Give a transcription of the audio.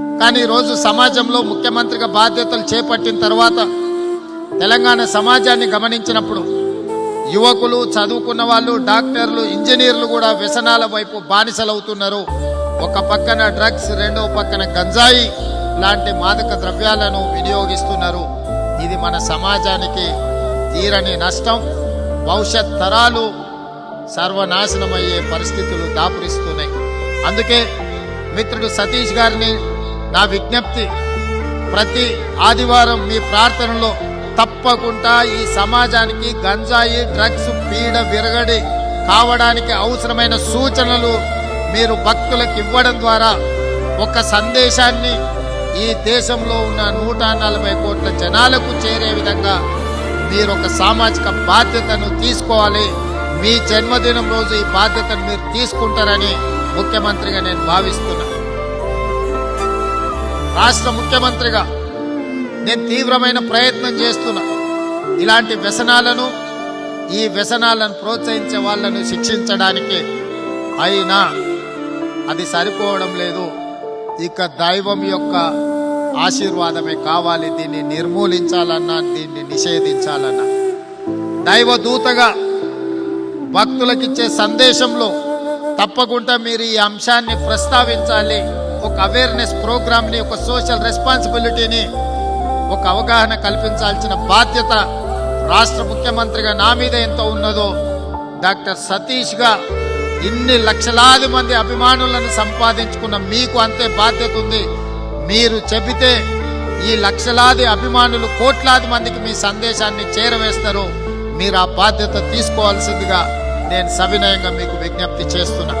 కానీ ఈరోజు సమాజంలో ముఖ్యమంత్రిగా బాధ్యతలు చేపట్టిన తర్వాత తెలంగాణ సమాజాన్ని గమనించినప్పుడు యువకులు చదువుకున్న వాళ్ళు డాక్టర్లు ఇంజనీర్లు కూడా వ్యసనాల వైపు బానిసలవుతున్నారు. ఒక పక్కన డ్రగ్స్ రెండో పక్కన గంజాయి లాంటి మాదక ద్రవ్యాలను వినియోగిస్తున్నారు. ఇది మన సమాజానికి తీరని నష్టం. భవిష్యత్ తరాలు సర్వనాశనమయ్యే పరిస్థితులు దాపురిస్తున్నాయి. అందుకే మిత్రుడు సతీష్ గారిని నా విజ్ఞప్తి ప్రతి ఆదివారం మీ ప్రార్థనలో తప్పకుండా ఈ సమాజానికి గంజాయి డ్రగ్స్ పీడ విరగడి కావడానికి అవసరమైన సూచనలు మీరు భక్తులకు ఇవ్వడం ద్వారా ఒక సందేశాన్ని ఈ దేశంలో ఉన్న నూట నలభై కోట్ల జనాలకు చేరే విధంగా మీరు ఒక సామాజిక బాధ్యతను తీసుకోవాలి. మీ జన్మదినం రోజు ఈ బాధ్యతను మీరు తీసుకుంటారని ముఖ్యమంత్రిగా నేను భావిస్తున్నాను. రాష్ట్ర ముఖ్యమంత్రిగా నేను తీవ్రమైన ప్రయత్నం చేస్తున్నా. ఇలాంటి వ్యసనాలను ఈ వ్యసనాలను ప్రోత్సహించే వాళ్ళను శిక్షించడానికి అయినా అది సరిపోవడం లేదు. ఇక దైవం యొక్క ఆశీర్వాదమే కావాలి. దీన్ని నిర్మూలించాలన్నా దీన్ని నిషేధించాలన్నా. దైవ దూతగా భక్తులకిచ్చే సందేశంలో తప్పకుండా మీరు ఈ అంశాన్ని ప్రస్తావించాలి. ఒక అవేర్నెస్ ప్రోగ్రామ్ని ఒక సోషల్ రెస్పాన్సిబిలిటీని ఒక అవగాహన కల్పించాల్సిన బాధ్యత రాష్ట్ర ముఖ్యమంత్రిగా నా మీద ఎంత ఉన్నదో డాక్టర్ సతీష్గా ఇన్ని లక్షలాది మంది అభిమానులను సంపాదించుకున్న మీకు అంతే బాధ్యత ఉంది. మీరు చెబితే ఈ లక్షలాది అభిమానులు కోట్లాది మందికి మీ సందేశాన్ని చేరవేస్తారు. మీరు ఆ బాధ్యత తీసుకోవాల్సిందిగా నేను సవినయంగా మీకు విజ్ఞప్తి చేస్తున్నాను